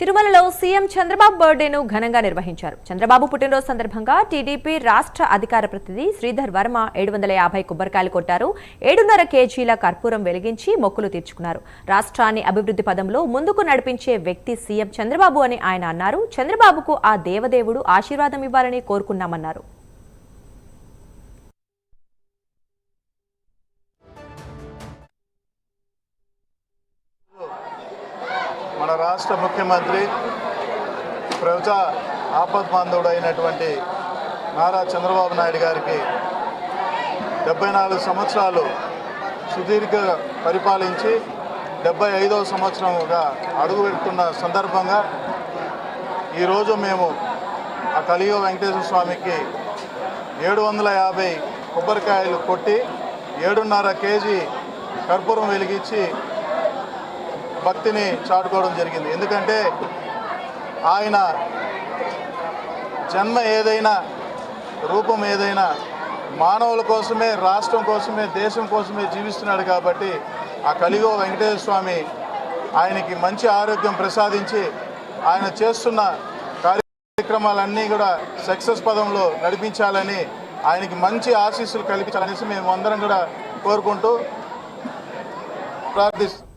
తిరుమలలో సీఎం చంద్రబాబు బర్త్డేను ఘనంగా నిర్వహించారు. చంద్రబాబు పుట్టినరోజు సందర్భంగా టీడీపీ రాష్ట్ర అధికార ప్రతినిధి శ్రీధర్ వర్మ ఏడు వందల యాభై కొబ్బరికాయలు కొట్టారు. ఏడున్నర కేజీల కర్పూరం వెలిగించి మొక్కులు తీర్చుకున్నారు. రాష్ట్రాన్ని అభివృద్ధి పదంలో ముందుకు నడిపించే వ్యక్తి సీఎం చంద్రబాబు అని ఆయన అన్నారు. చంద్రబాబుకు ఆ దేవదేవుడు ఆశీర్వాదం ఇవ్వాలని కోరుకున్నామన్నారు. మన రాష్ట్ర ముఖ్యమంత్రి ప్రజా ఆపద్బాంధవుడు అయినటువంటి నారా చంద్రబాబు నాయుడు గారికి డెబ్బై నాలుగు సంవత్సరాలు సుదీర్ఘ పరిపాలించి డెబ్బై ఐదవ సంవత్సరముగా అడుగు పెడుతున్న సందర్భంగా ఈరోజు మేము ఆ కలియుగ వెంకటేశ్వర స్వామికి ఏడు వందల యాభై కొబ్బరికాయలు కొట్టి ఏడున్నర కేజీ కర్పూరం వెలిగించి భక్తిని చాటుకోవడం జరిగింది. ఎందుకంటే ఆయన జన్మ ఏదైనా రూపం ఏదైనా మానవుల కోసమే రాష్ట్రం కోసమే దేశం కోసమే జీవిస్తున్నాడు కాబట్టి ఆ కలిగో వెంకటేశ్వర స్వామి ఆయనకి మంచి ఆరోగ్యం ప్రసాదించి ఆయన చేస్తున్న కార్యక్రమాలన్నీ కూడా సక్సెస్ పదంలో నడిపించాలని ఆయనకి మంచి ఆశీస్సులు కల్పించాలనేసి మేము అందరం కూడా కోరుకుంటూ ప్రార్థిస్తున్నాం